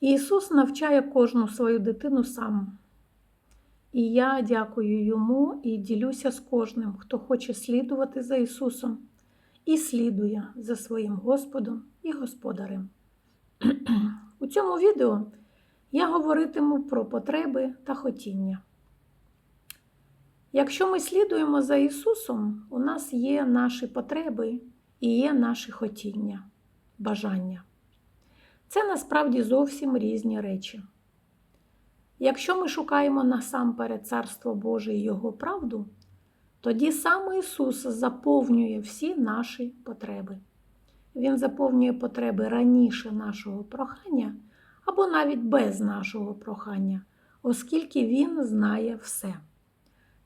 Ісус навчає кожну свою дитину сам. І я дякую йому і ділюся з кожним, хто хоче слідувати за Ісусом і слідує за своїм Господом і Господарем. У цьому відео я говоритиму про потреби та хотіння. Якщо ми слідуємо за Ісусом, у нас є наші потреби і є наші хотіння, бажання. Це насправді зовсім різні речі. Якщо ми шукаємо насамперед Царство Боже і Його правду, тоді саме Ісус заповнює всі наші потреби. Він заповнює потреби раніше нашого прохання або навіть без нашого прохання, оскільки Він знає все.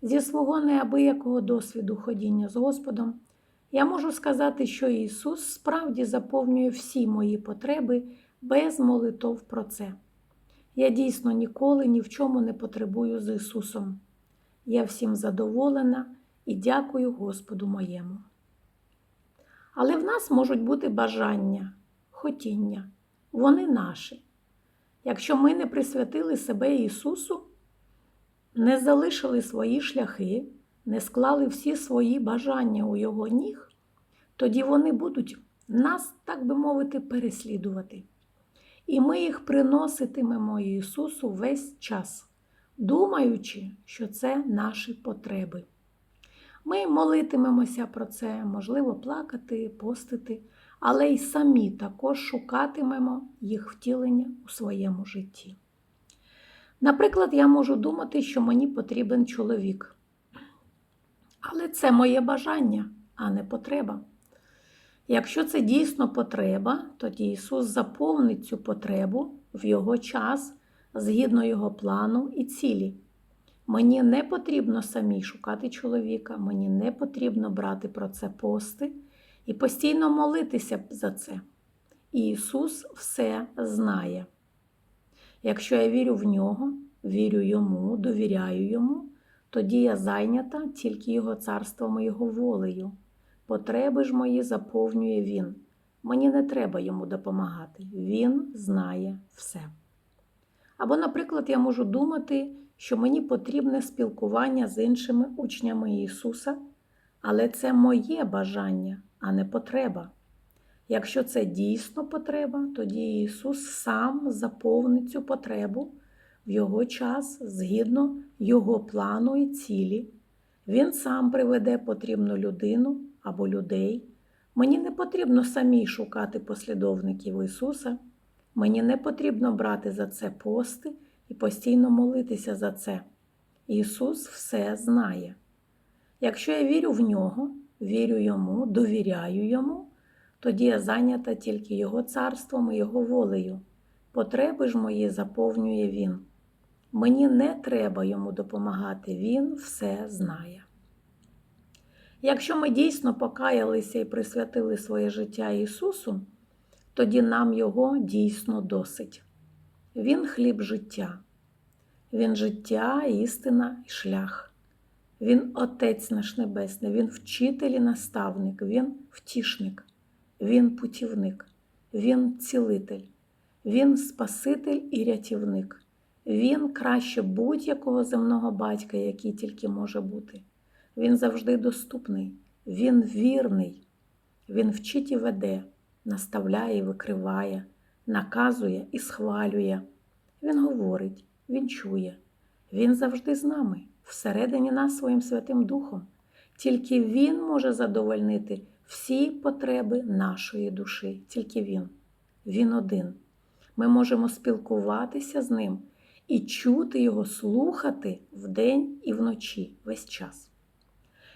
Зі свого неабиякого досвіду ходіння з Господом, я можу сказати, що Ісус справді заповнює всі мої потреби без молитов про це. Я дійсно ніколи ні в чому не потребую з Ісусом. Я всім задоволена і дякую Господу моєму. Але в нас можуть бути бажання, хотіння, вони наші. Якщо ми не присвятили себе Ісусу, не залишили свої шляхи, не склали всі свої бажання у Його ніг, тоді вони будуть нас, так би мовити, переслідувати. І ми їх приноситимемо Ісусу весь час, думаючи, що це наші потреби. Ми молитимемося про це, можливо, плакати, постити, але й самі також шукатимемо їх втілення у своєму житті. Наприклад, я можу думати, що мені потрібен чоловік. Але це моє бажання, а не потреба. Якщо це дійсно потреба, тоді Ісус заповнить цю потребу в Його час згідно Його плану і цілі. Мені не потрібно самій шукати чоловіка, мені не потрібно брати про це пости і постійно молитися за це. Ісус все знає. Якщо я вірю в нього, вірю йому, довіряю йому, тоді я зайнята тільки Його царством і Його волею. Потреби ж мої заповнює Він. Мені не треба йому допомагати. Він знає все. Або, наприклад, я можу думати, що мені потрібне спілкування з іншими учнями Ісуса, але це моє бажання, а не потреба. Якщо це дійсно потреба, тоді Ісус сам заповнить цю потребу в Його час згідно Його плану і цілі. Він сам приведе потрібну людину або людей. Мені не потрібно самій шукати послідовників Ісуса, мені не потрібно брати за це пости і постійно молитися за це. Ісус все знає. Якщо я вірю в нього, вірю йому, довіряю йому, тоді я зайнята тільки Його царством і Його волею. Потреби ж мої заповнює Він. Мені не треба йому допомагати, Він все знає. Якщо ми дійсно покаялися і присвятили своє життя Ісусу, тоді нам Його дійсно досить. Він хліб життя, Він життя, істина і шлях. Він Отець наш Небесний, Він вчитель і наставник, Він втішник, Він путівник, Він цілитель, Він Спаситель і рятівник. Він краще будь-якого земного батька, який тільки може бути. Він завжди доступний, він вірний, він вчить і веде, наставляє і викриває, наказує і схвалює. Він говорить, він чує, він завжди з нами, всередині нас своїм Святим Духом. Тільки Він може задовольнити всі потреби нашої душі, тільки Він. Він один. Ми можемо спілкуватися з ним і чути Його, слухати вдень і вночі весь час.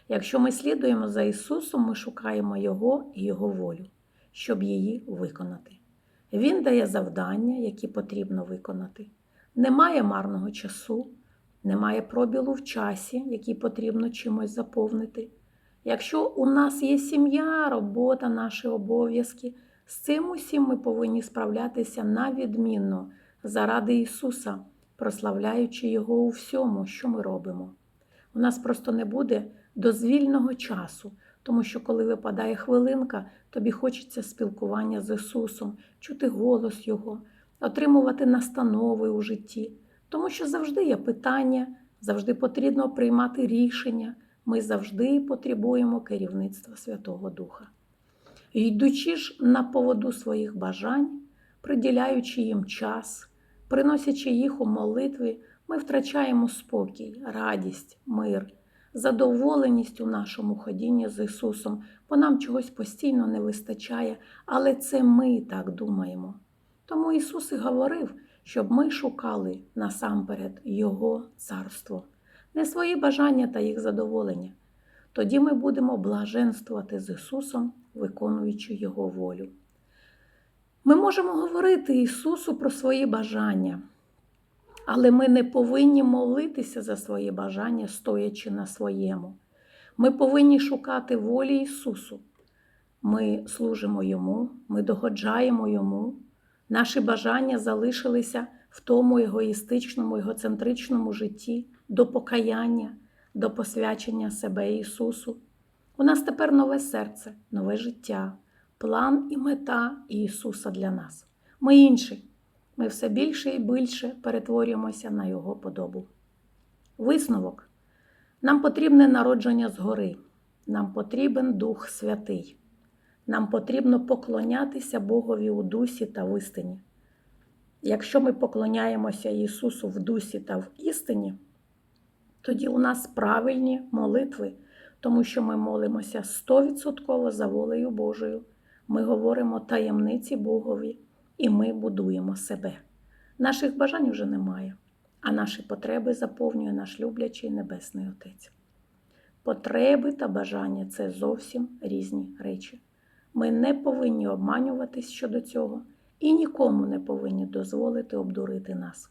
Якщо ми слідуємо за Ісусом, ми шукаємо Його і Його волю, щоб її виконати. Він дає завдання, які потрібно виконати. Немає марного часу, немає пробілу в часі, який потрібно чимось заповнити. Якщо у нас є сім'я, робота, наші обов'язки, з цим усім ми повинні справлятися на відмінно заради Ісуса, прославляючи Його у всьому, що ми робимо. У нас просто не буде дозвільного часу, тому що коли випадає хвилинка, тобі хочеться спілкування з Ісусом, чути голос Його, отримувати настанови у житті, тому що завжди є питання, завжди потрібно приймати рішення. Ми завжди потребуємо керівництва Святого Духа. Йдучи ж на поводу своїх бажань, приділяючи їм час, приносячи їх у молитві, ми втрачаємо спокій, радість, мир, задоволеність у нашому ходінні з Ісусом, бо нам чогось постійно не вистачає, але це ми так думаємо. Тому Ісус і говорив, щоб ми шукали насамперед Його царство, не свої бажання та їх задоволення. Тоді ми будемо блаженствувати з Ісусом, виконуючи Його волю. Ми можемо говорити Ісусу про свої бажання, але ми не повинні молитися за свої бажання, стоячи на своєму. Ми повинні шукати волі Ісусу. Ми служимо Йому, ми догоджаємо Йому. Наші бажання залишилися в тому егоїстичному, егоцентричному житті до покаяння, до посвячення себе Ісусу. У нас тепер нове серце, нове життя, план і мета Ісуса для нас. Ми інші. Ми все більше і більше перетворюємося на Його подобу. Висновок. Нам потрібне народження згори, нам потрібен Дух Святий. Нам потрібно поклонятися Богові у дусі та в істині. Якщо ми поклоняємося Ісусу в дусі та в істині, тоді у нас правильні молитви, тому що ми молимося стовідсотково за волею Божою. Ми говоримо таємниці Богові і ми будуємо себе. Наших бажань вже немає, а наші потреби заповнює наш люблячий Небесний Отець. Потреби та бажання це зовсім різні речі. Ми не повинні обманюватись щодо цього і нікому не повинні дозволити обдурити нас.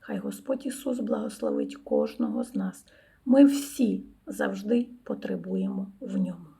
Хай Господь Ісус благословить кожного з нас. Ми всі завжди потребуємо в ньому.